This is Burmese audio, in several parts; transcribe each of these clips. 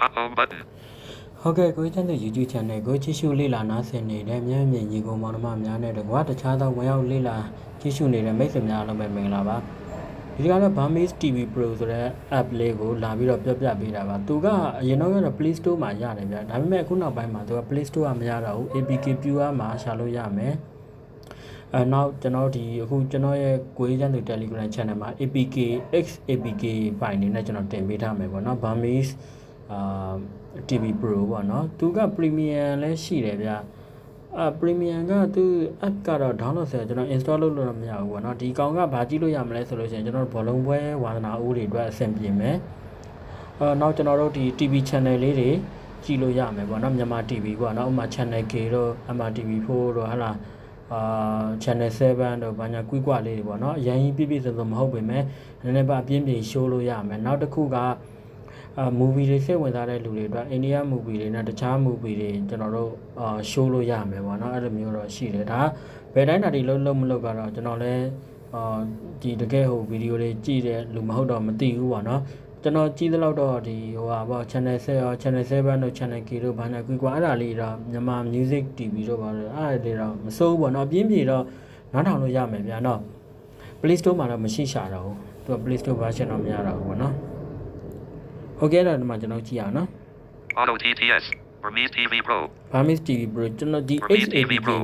Home button. ဟုတ်ကဲ့ကိုချမ်းတဲ့ YouTube channel ကိုကြည့်ရှုလေ့လာနားဆင်နေတဲ့မြတ်မြင့်ညီကောင်မောင်နှမများနဲ့တကွာတခြားသောဝင်ရောက်လေ့လာကြည့်ရှုနေတဲ့မိတ်ဆွေများအားလုံးပဲမင်္ဂလာပါဒီကတော့ Burmese TV Pro ဆိုတဲ့ app လေးကိုလာပြီးတော့ပြောပြပေးတာပါသူကအရင်တော့ကတော့ Play Store မှာရတယ်ဗျာဒါပေမဲ့အခုနောက်ပိုင်းမှာသူက Play Store ကမရတော့ဘူး APK Viewer မှာရှာလို့ရမယ်အဲနောက်ကျွန်တော်ဒီအခုကျွန်တော်ရဲ့ကိုရေးချမ်းသူ Telegram channel မှာ APK X APK file နေနဲ့ကျွန်တော်တင်ပေးထားမယ်ပေါ့နော် Burmese အာ TV Pro ပေါ့နော်သူက Premium လည်းရှိတယ်ဗျာအာ Premium ကသူ app ကတော့ download ဆရာကျွန်တော် install လုပ်လို့တော့မရဘူးပေါ့နော်ဒီကောင်ကဘာကြည့်လို့ရမလဲဆိုလို့ရှိရင်ကျွန်တော်ဘောလုံးပွဲဝါသနာဦးတွေအတွက်အဆင်ပြေမယ်အာနောက်ကျွန်တော်တို့ဒီ TV channel လေးတွေကြည့်လို့ရမယ်ပေါ့နော်မြန်မာ TV ပေါ့နော်ဥပမာ channel K တို့ MRTV4 တို့ဟာလားအာ channel 7တို့ဘာညာကွီးကွာလေးတွေပေါ့နော်အရင်ကြီးပြည့်ပြည့်စုံစုံမဟုတ်ပေမဲ့နည်းနည်းပါအပြင်းပြင်း show လို့ရမယ်နောက်တစ်ခုက အာ movie တွေစိတ်ဝင်စားတဲ့လူတွေအတွက်အိန္ဒိယ movie တွေနဲ့တခြား movie တွေကျွန်တော်တို့အာ show လို့ရမယ်ပေါ့နော်အဲ့လိုမျိုးတော့ရှိတယ်ဒါဘယ်တိုင်းတာတွေလုံးလုံးမလုံးကတော့ကျွန်တော်လည်းအာဒီတကယ်ဟိုဗီဒီယိုတွေကြည့်တဲ့လူမဟုတ်တော့မသိဘူးပေါ့နော်ကျွန်တော်ကြည့်သလောက်တော့ဒီဟိုဟာပေါ့ channel 7ရော channel 7တို့ channel K တို့ဘာညာကွီကွာအဲ့ဒါလေးတော့မြန်မာ music TV တို့ပါလို့အဲ့ဒါလေးတော့မစိုးဘူးပေါ့နော်အပြင်းပြေတော့နားထောင်လို့ရမယ်ဗျာနော် Play Store မှာတော့မရှိရှာတော့ဘူးသူက Play Store version တော့မရတော့ဘူးပေါ့နော် โอเคအဲ့ဒါဒီမှာကျွန်တော်ကြည့်အောင်နော် Auto TTS. Burmese TV Pro. Burmese TV Pro ကျွန်တော်ဒီ Burmese TV XAPK Pro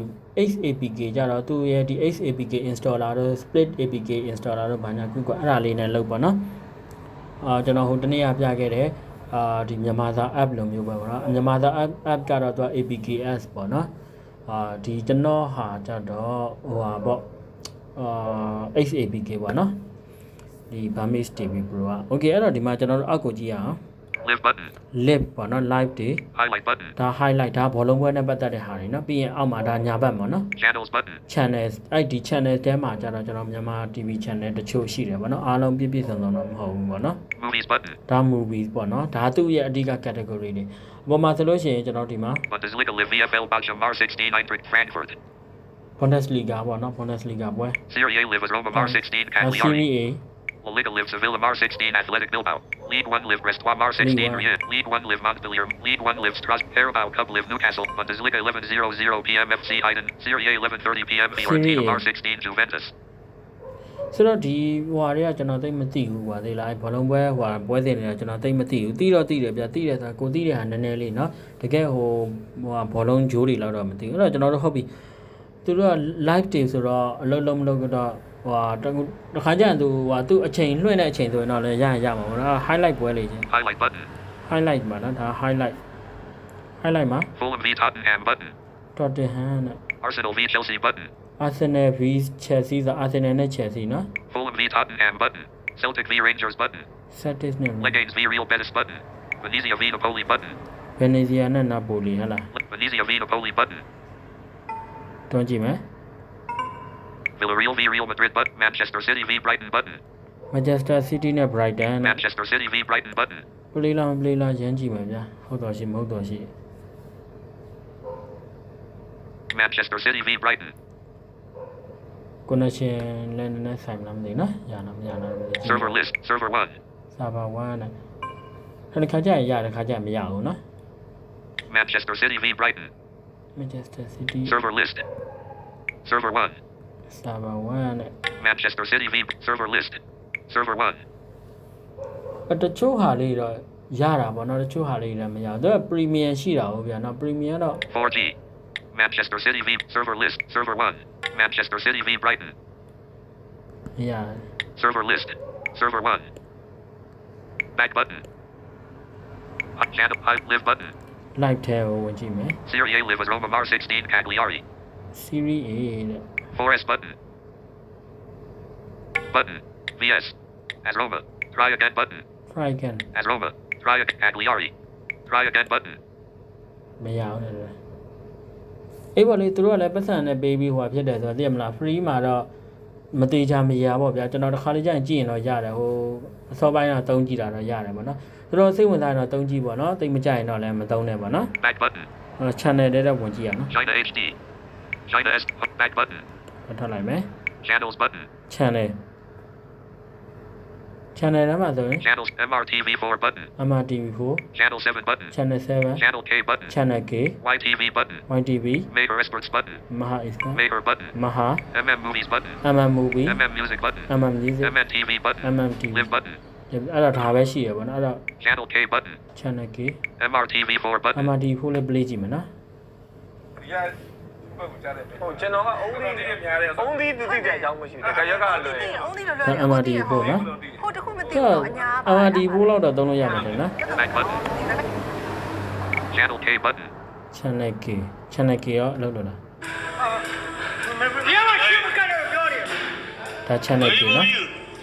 XAPK ကြတော့သူ့ရဲ့ဒီ XAPK installer တို့ split APK installer တို့ဘာညာကွကွအဲ့ဒါလေးနဲ့လုပ်ပါနော်အာကျွန်တော်ဟိုတနေ့ကပြခဲ့တဲ့အာဒီမြန်မာစာ app လိုမျိုးပဲပေါ့နော်မြန်မာစာ app app ကတော့သူက APKS ပေါ့နော်အာဒီကျွန်တော်ဟာကြတော့ဟိုဟာပေါ့အာ XAPK ပေါ့နော် ဒီ Burmese TV Pro อ่ะ Okay အဲ့တော့ဒီမှာကျွန်တော်တို့အောက်ကိုကြည့်ရအောင် live button live ပေါ့နော် live တွေ highlight button ဒါ highlight ဒါဘောလုံးပွဲနဲ့ပတ်သက်တဲ့ဟာတွေနော်ပြီးရင်အောက်မှာဒါညာဘက်ပေါ့နော် channels button channels အဲ့ဒီ channel တဲမှာကျတော့ကျွန်တော်မြန်မာ TV channel တချို့ရှိတယ်ပေါ့နော်အားလုံးပြည့်ပြည့်စုံစုံတော့မဟုတ်ဘူးပေါ့နော် movies button ဒါ movies ပေါ့နော်ဒါသူ့ရဲ့အဓိက category တွေအပေါ်မှာဆိုလို့ရှိရင်ကျွန်တော်ဒီမှာ Bundesliga Livia Belbach Mar 69 Frankfurt Bundesliga ပေါ့နော် Bundesliga ပွဲ Serie A Live Roma Mar 16 Cagliari Serie A Liga Live Sevilla Mar 16 Athletic Bilbao. League 1 Live Brestois Mar 16 Ligue 1. Rien. League 1 Live Montpellier. League 1 Live Strasbourg. Carabao Cup Live Newcastle. Bundesliga 11:00 p.m. FC Eiden. Serie A 11:30 p.m. Fiorentina Serie A. Mar 16 Juventus. ဆိုတော့ဒီဟွာတွေကကျွန်တော်သိမသိဘူးကွာသိလားဘောလုံးပွဲဟွာပွဲစဉ်တွေကကျွန်တော်သိမသိဘူးသိတော့သိတယ်ဗျသိတယ်ဆိုတာကိုသိတဲ့ဟာနည်းနည်းလေးเนาะတကယ်ဟိုဟွာဘောလုံးဂျိုးတွေလောက်တော့မသိဘူးအဲ့တော့ကျွန်တော်တို့ဟုတ်ပြီသူတို့က live တွေဆိုတော့အလုံးလုံးမလုံးတော့ ဟွာတခုတစ်ခါကျရင်သူဟွာသူအချိန်လွှင့်တဲ့အချိန်ဆိုရင်တော့လည်းရရင်ရမှာပေါ့နော် highlight ပွဲလေးချင်း Highlight button. highlight မှာနော်ဒါ highlight highlight မှာ Fulham v Tottenham button. Tottenham နဲ့ Arsenal v Chelsea button. Arsenal v Chelsea ဆို Arsenal နဲ့ Chelsea နော် Fulham v Tottenham button. Celtic v Rangers button. Celtics နဲ့ Leganes v Real Betis button. Venezia v Napoli button. Venezia နဲ့ Napoli ဟဲ့လား Venezia v Napoli button. တွန်းကြည့်မယ် Villarreal v Real Madrid button. Manchester City v Brighton button. Manchester City နဲ့ Brighton နဲ့ Manchester City v Brighton button. play လားမ play လားရမ်းကြည့်မယ်ဗျာဟုတ်တော်ရှိမဟုတ်တော်ရှိ Manchester City v Brighton. connection လည်းနည်းနည်းဆိုင်မလားမသိဘူးနော်ရလားမရလားမသိဘူး Server list. Server 1. server 1နဲ့ခဏခါကျရင်ရတယ်ခါကျရင်မရဘူးနော် Manchester City v Brighton. Manchester City Server list. Server 1. server 1နဲ့ Manchester City v Server list. Server 1. အတချို့ဟာလေးတော့ရတာပေါ့နော်တချို့ဟာလေးလည်းမရဘူးသူက premium ရှိတာဟုတ်ဗျာနော် premium တော့ 4G. Manchester City v Server list. Server 1. Manchester City v Brighton. မရဘူး Server list. Server 1. Back button. Uh, Channel Hive Live button. live ထဲကိုဝင်ကြည့်မယ် Serie A Live as Roma Mar 16 Cagliari. Serie A တဲ့ 4S button. Button. VS. As Roma. Try again button. try again As Roma. Try again Cagliari. Try again button. မရဘူးလေအေးပေါ့လေသူတို့ကလည်းပတ်စံနဲ့ပေးပြီးဟိုဖြစ်တယ်ဆိုတော့သိရမလား free မှာတော့မသေးချာမရပေါ့ဗျာကျွန်တော်တစ်ခါလေးကြာရင်ကြည့်ရင်တော့ရတယ်ဟိုအစောပိုင်းတော့တုံးကြည့်တာတော့ရတယ်ပေါ့နော်သူတို့စိတ်ဝင်စားရင်တော့တုံးကြည့်ပေါ့နော်တိတ်မကြရင်တော့လည်းမတုံးနဲ့ပေါ့နော် Back button. ဟို channel တွေတော့ဝင်ကြည့်ရအောင်နော် China HD. China S. Back button. ထွက်လိုက်မယ် Channels button. channel channel ထဲမှာဆိုရင် Channels MRTV4 button. MRTV4 Channel 7 button. channel 7 Channel K button. channel K YTV button. YTV Major Experts button. Maha Express Major button. Maha MM Movies button. MM Movie MM Music button. MM Music MNTV button. MMTV Live button. အဲ့ဒါဒါပဲရှိရပါတော့အဲ့တော့ Channel K button. channel K MRTV4 button. MRTV4 လည်း play ကြည့်မယ်နော်ဒီက ဘက်ကိုကြားတယ်ဟိုကျွန်တော်ကအုံးလေးများတယ်အုံးလေးတိတိတဲ့အကြောင်းမရှိဘူးတကယ်ရက်ကလွယ် အုံးလေးတော့လွယ် MRTV ဖို့နော်ဟိုတခုမသိအဲ့ဘူးတော့အညာ MRTV4 လောက်တော့သုံးလို့ရမှာတယ်နော် Back button. Channel K button. channel K channel K ရောအလုပ်လုပ်လားဘယ်မှာရှိမကတော့ပြောတယ်ဒါ channel K နော်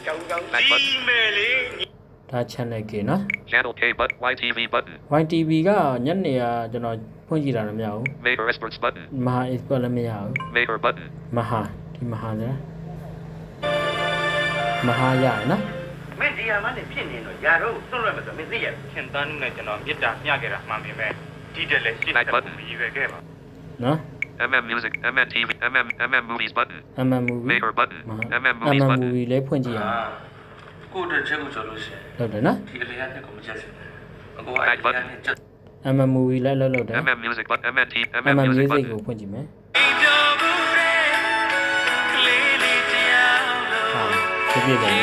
ကြောက်ကြောက် Back button. မယ်လေဒါ channel K နော် Channel K button. YTV button. YTV ကညနေကကျွန်တော်ဖွင့်ကြည့်တာလည်းမရဘူး Major Experts button. Maha Express လည်းမရဘူး Major button. Maha ဒီ Maha လေ Maha ရရနော်မင်းဒီယာမနဲ့ဖြစ်နေတော့ယာတော့ဆွတ်လွတ်မယ်ဆိုမင်းသိရရှင်တန်းနဲ့ကျွန်တော်မေတ္တာမျှခဲ့တာမှန်ပေမဲ့ဒီတက်လည်းရှင်းတယ်မရည်ပဲခဲ့ပါနော် MM Music. MNTV. MM MM Movies button. MM Movie Major button. Maha MM Movies MM button. Movie လည်းဖွင့်ကြည့်ရအောင် ကိုတချက်ကိုဆိုလို့ရှိရင်ဟုတ်တယ်နော်ဒီအလျားချက်ကိုမချက်စင်အကိုကအလျားနဲ့ချက် MM movie လိုက်လောက်လောက်တယ် MM music but MMT MM music ကိုဖွင့်ကြည့်မယ်ဟာပြည့်တယ်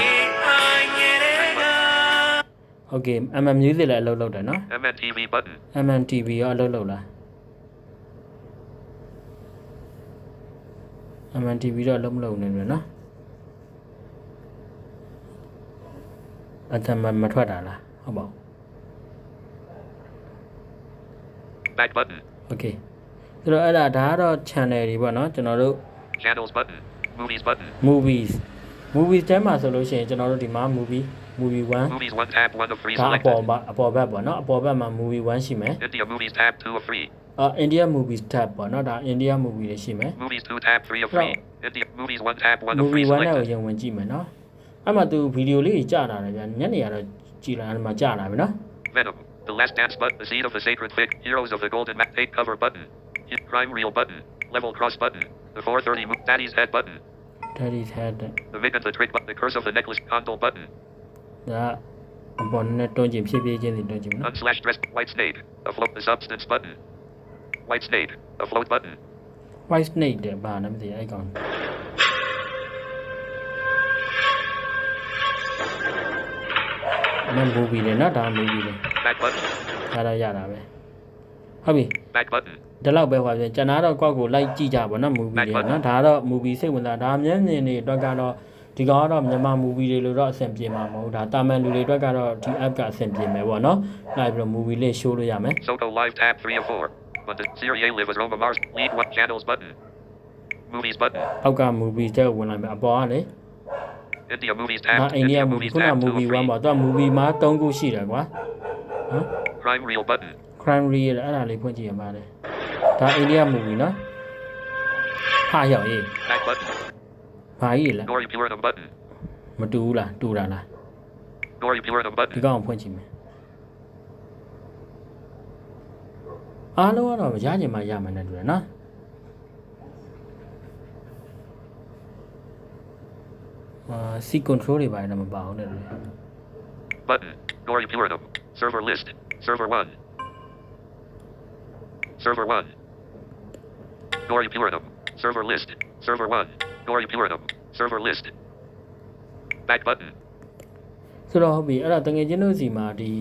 Okay MM music လည်းအလုပ်လုပ်တယ်နော် MMTV button MMTV ရောအလုပ်လုပ်လား MMTV တော့အလုပ်မလုပ်နေဘူးနော် အတမမထွက်တာလားဟုတ်ပါဘူး back button okay ဆိုတော့အဲ့ဒါဒါကတော့ channel တွေပေါ့နော်ကျွန်တော်တို့ channels button movies button movies movies တဲမှာဆိုလို့ရှိရင်ကျွန်တော်တို့ဒီမှာ movie movie 1 movies 1 tab 1 of 3 selected အပေါ်ပါအပေါ်ဘက်ပေါ့နော်အပေါ်ဘက်မှာ movie 1ရှိမယ် India movies tab 2 of 3အာ India movies tab ပေါ့နော်ဒါ India movie တွေရှိမယ် movies 2 tab 3 of 3 India movies 1 tab 1 of 3 selected movie 1ကိုရင်ဝင်ကြည့်မယ်နော် အဲ့မှာသူဗီဒီယိုလေးကြီးကြာလာတယ်ဗျာညနေရတော့ကြည်လာတယ်မှာကြာလာပြီနော် Venom. The Last Dance button. The Seed of the Sacred Fig. Heroes of the Golden Map. Take cover button. Hit Crime Reel button. Level cross button. The 430 move. Daddy's head button. Daddy's head The Vic and the Trick button. The Curse of the Necklace. Condol button. ဒါအပေါ်နဲ့တွန်းကျင်ဖြည်းဖြည်းချင်းစီတွန်းကျင်မယ်နော် Unslash dress. White Snake. Afloat the Substance button. White Snake. Afloat button. white snake တဲ့ဘာမှမသိအဲ့ကောင် မန် movie လေနော်ဒါ movie လေ Back button. ဒါတော့ရတာပဲဟုတ်ပြီ Back button. ဒီလောက်ပဲဟောပြန်ကျွန်တော်တော့ကောက်ကိုလိုက်ကြည့်ကြပါတော့ movie တွေနော်ဒါကတော့ movie စိတ်ဝင်စားဒါမျက်မြင်တွေအတွက်ကတော့ဒီကောင်ကတော့မြန်မာ movie တွေလို့တော့အဆင်ပြေမှာမဟုတ်ဒါတာမန်လူတွေအတွက်ကတော့ဒီ app ကအဆင်ပြေမယ်ပေါ့နော်လိုက်ပြီးတော့ movie လေး show လို့ရမယ် Soto Live tab 3 of 4. Button. Serie Live as Roma Mars. Lead 1 channels button. Movies button. အောက်က movie တက်ဝင်လိုက်မယ်အပေါ်ကလေ India Movies ဒါ tab. အိန္ဒိယ India movie Movies ခုန tab 2 of movie 1 3. ပေါ့သူက movie မှာ3ခုရှိတယ်ကွာဟမ် Crime Reel button. crime reel အဲ့ဒါလေးဖွင့်ကြည့်ရပါလေဒါအိန္ဒိယ movie နော်ဟာရောက်ရေး Back button. ဘာကြီးလဲ Gory Purinum button. မတူဘူးလားတူတာလား Gory Purinum ဒီ button. ကောင်ကိုဖွင့်ကြည့်မယ်အားလုံးကတော့ရကြမှာရမှာနဲ့တူတယ်နော် အာ C control တွေပါတယ်တော့မပါဘူးနဲ့တူတယ် Button. Gory Purinum. Server list. Server 1. Server 1. Gory Purinum. Server list. Server 1. Gory Purinum. Server list. Back button. ဆိုတော့ဟုတ်ပြီအဲ့တော့တငယ်ချင်းတို့စီမှာဒီ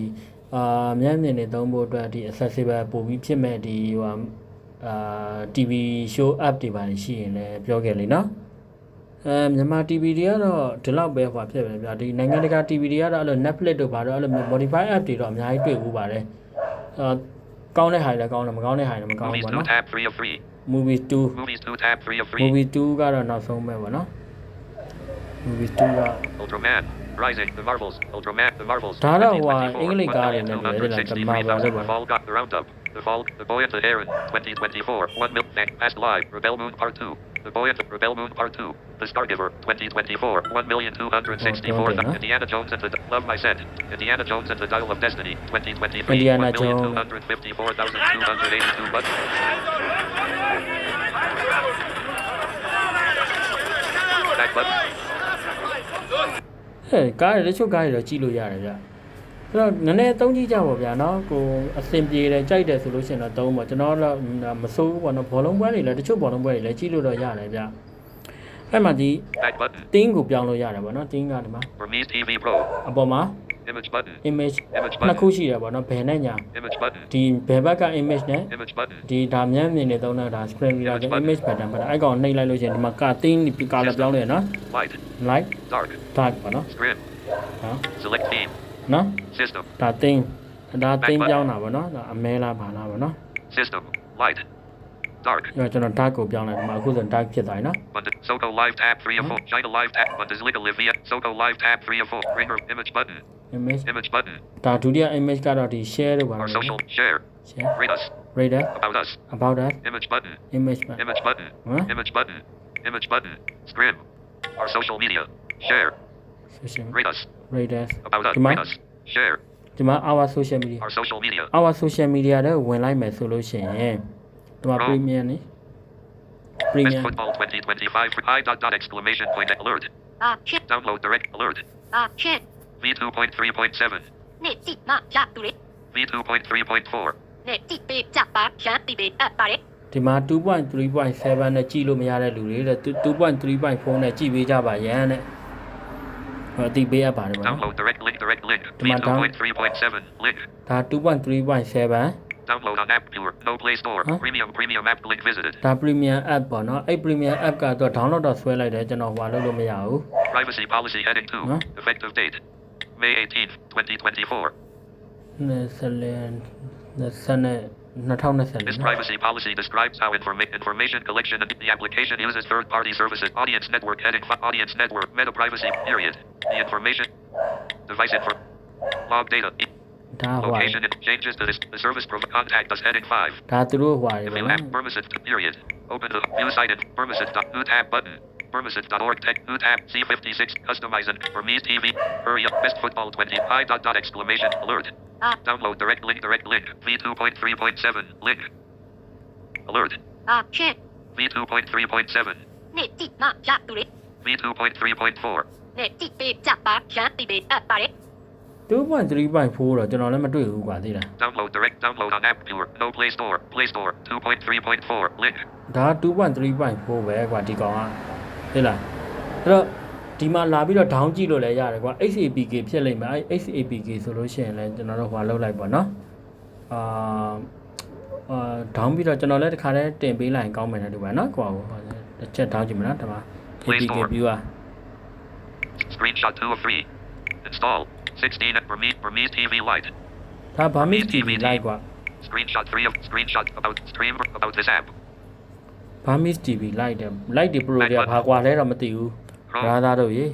အာမျက်မြင်တွေသုံးဖို့အတွက်ဒီ accessible ပို့ပြီးဖြစ်မဲ့ဒီဟိုအာ TV show app တွေပါရှိရင်လည်းပြောခဲ့လေနော် အဲမြန်မာ TV တွေကတော့ဒီလောက်ပဲဟိုဖြစ်ပဲဗျာဒီနိုင်ငံတကာ TV တွေကတော့အဲ့လို Netflix တို့ဘာတော့အဲ့လို modify app တွေတော့အများကြီးတွေ့ဘူးပါတယ်အာကောင်းတဲ့ဟာတွေလည်းကောင်းတယ်မကောင်းတဲ့ဟာတွေလည်းမကောင်း Movies ဘူး2ပေါ့နော် tab 3 of 3. movie 2 Movies 2 tab 3 of 3. movie 2ကတော့နောက်ဆုံးပဲပေါ့နော် movie 2က Ultraman. Rising. The Marvels. Ultraman. The Marvels. ဒါတော့ဟို 2024, အင်္ဂလိပ်ကားတွေနဲ့တူတယ်လားတမပါလို့ The ပါ Fall got the roundup. The Fall, The Boy and the Heron, 2024, One Milk Tank, Past Live, Rebel Moon Part 2. The Boy and the Rebel Moon Part 2. The Stargiver, 2024, 1,264,000. Okay, huh? Indiana Jones and the Love My Scent. Indiana Jones and the Dial of Destiny, 2023, Indiana 1,254,282 bucks. Back button. တယ်ကားရတချို့ကားရတော့ကြည့်လို့ရတယ်ဗျ အဲ့တော့နည်းနည်းသုံးကြည့်ကြပါဗျာနော်ကိုအဆင်ပြေတယ်ကြိုက်တယ်ဆိုလို့ရှိရင်တော့သုံးပါကျွန်တော်တော့မစိုးဘူးပေါ့နော်ဘောလုံးပွဲတွေလည်းတချို့ဘောလုံးပွဲတွေလည်းကြည့်လို့တော့ရတယ်ဗျအဲ့မှာဒီ Back button. တင်းကိုပြောင်းလို့ရတယ်ပေါ့နော်တင်းကဒီမှာ Burmese TV Pro. အပေါ်မှာ Image button. image Image နှစ်ခု button. ရှိတယ်ပေါ့နော်ဘယ်နဲ့ညာ Image button. ဒီဘယ်ဘက်က image နဲ့ Image button. ဒီဒါမျက်မြင်နေသုံးတဲ့ဒါ screen reader က image pattern ပါအဲ့ကောင်နှိပ်လိုက်လို့ရှိရင်ဒီမှာကာတင်းဒီကာလာပြောင်းလို့ရနော် Light. light Dark. dark ပေါ့နော် Screen. နော် Select theme. နော် System. ဒါတင်းဒါတင်းပြောင်းတာပေါ့နော်ဒါအမဲလားဘာလားပေါ့နော် System. Light. Dark. ပြီးတော့ကျွန်တော် dark ကိုပြောင်းလိုက်ဒီမှာအခုဆို dark ဖြစ်သွားပြီနော် Button. Soto Live tab 3 of 4. China Live tab. Bundesliga Livia. Soto Live tab 3 of 4. Ringer. Image button. image Image button. ဒါဒုတိယ image ကတော့ဒီ share လို့ပါ Our လို့ social. Share. share Rate us. radar About us. about that Image button. image ပါ Image button. Huh? Image button. Image button. Scrim. Our social media. Share. social Rate us. Raiders ဒီမှာ share ဒီမှာ our social media our social media our social media တဲ့ဝင်လိုက်မယ်ဆိုလို့ရှိရင်ဒီမှာ premium နေ premium football 2025 i dot dot exclamation point alert ah shit download direct alert ah shit v2.3.7 နေတိမရတူလေ v2.3.4 နေတိပေကြပါရန်တိပေအပ်ပါတယ်ဒီမှာ2.3.7နဲ့ကြည့်လို့မရတဲ့လူတွေတဲ့2.3.4နဲ့ကြည့်ပေးကြပါရန်တဲ့ အတိပေးရပါတယ်ဗောနော် Download direct link. Direct link. Come on, down. V2.3.7. Link. ဒါ 2.3.7 Download on App Viewer. No Play Store. Huh? Premium. Premium app link visited. ဒါ premium app ပေါ့နော်အဲ့ premium app ကတော့ download တော့ဆွဲလိုက်တယ်ကျွန်တော်ဟွာလုပ်လို့မရဘူး Privacy policy heading 2. Huh? Effective date. May 18th, 2024. 2020 2020 This နော် 58 This privacy policy describes how informa- information collection and the application uses third party services. Audience network heading audience network meta privacy period. The information device info log data. Location it changes to this the service provider contact us heading five. If you have permissive period. Open the view site and permissive new tab button. Burleson.org. Tab C56. Customize for me TV. Hurry up. Best football 20. Hi dot dot exclamation alert. Ah. Download direct link direct link. V2.3.7 link. Alert. Ah shit. V2.3.7. V2.3.4. 2.3.4တော့ကျွန်တော်လည်းမတွေ့ဘူးကွာသိလား Download direct download on app store. no play store play store 2.3.4 link ဒါ2.3.4ပဲကွာဒီကောင်က သိလားအဲ့တော့ဒီမှာလာပြီးတော့ down ကြည့်လို့လည်းရတယ်ကွာ XAPK ဖြစ်လိမ့်မယ်အဲ့ XAPK ဆိုလို့ရှိရင်လည်းကျွန်တော်တို့ဟွာလောက်လိုက်ပါနော်အာအာ down ပြီးတော့ကျွန်တော်လည်းတစ်ခါတည်းတင်ပေးလိုက်ရင်ကောင်းမယ်နဲ့ဒီပါနော်ကွာဟိုတစ်ချက် down ကြည့်မလားဒီမှာ Play APK Store. viewer Screenshot 2 of 3 Install 16 at Burmese Burmese TV Lite ဒါ Burmese TV လိုက်ကွာ Screenshot 3 of Screenshot about stream about this app Burmese TV လိုက်တယ်လိုက်ဒီ pro တွေကဘာကွာလဲတော့မသိဘူးဘာသာတို့ရေ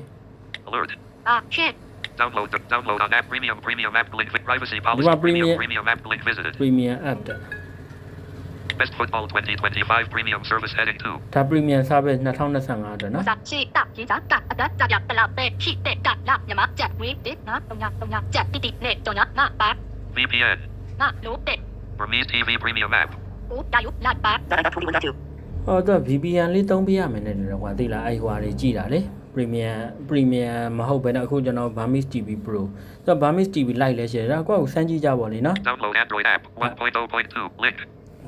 alert ah shit download download app premium premium app link privacy policy premium premium app link visited premium app Best Football 2025 Premium Service Heading 2ဒါ Premium Service 2025တဲ့နော်စာချိတာကြီးစားတာအတက်ကြရပလာပဲခိတဲ့ကလာညမချက်ဝေးတဲ့နာတုံညတုံညချက်တိတိနဲ့တုံညနာပါ VPN နာလို့တဲ့ Burmese TV Premium App ဦးဒါယုလာပါဒါဒါထူလို့တူ ဟောတော့ VPN လေးသုံးပြရမယ်နဲ့တော့ကွာသိလားအဲ့ဟွာတွေကြည်တာလေ premium premium မဟုတ်ဘဲနဲ့အခုကျွန်တော် Burmese TV Pro ဆိုတော့ Burmese TV လိုက်လဲရှယ်ဒါကွာကိုစမ်းကြည့်ကြပါလေနော် Download Android app 1.0.2 link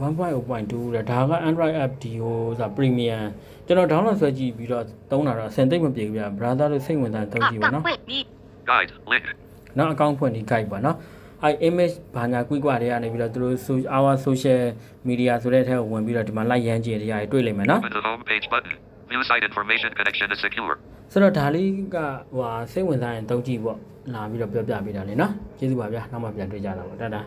1.0.2တဲ့ဒါက Android app ဒီဟိုဆိုတာ premium ကျွန်တော် download ဆွဲကြည့်ပြီးတော့သုံးတာတော့အဆင်သိမ့်မပြေဘူးဗျ brother လို့စိတ်ဝင်စားသုံးကြည့်ပါနော်会你 guide link နောက်အကောင့်ဖွင့်ဒီ guide ပါနော် အဲ image ဘာညာကွိကွာတွေကနေပြီးတော့သူတို့ so- our social media ဆိုတဲ့အထက်ကိုဝင်ပြီးတော့ဒီမှာ like ရမ်းကြည့်ရတွေတွေ့လိမ့်မယ်နော် Open the home page button View site information connection is secure ဆိုတော့ဒါလေးကဟိုဟာစိတ်ဝင်စားရင်တုံးကြည့်ပေါ့လာပြီးတော့ပြောပြပေးတာလေနော်ကျေးဇူးပါဗျာနောက်မှပြန်တွေ့ကြတာပေါ့တတ်တာ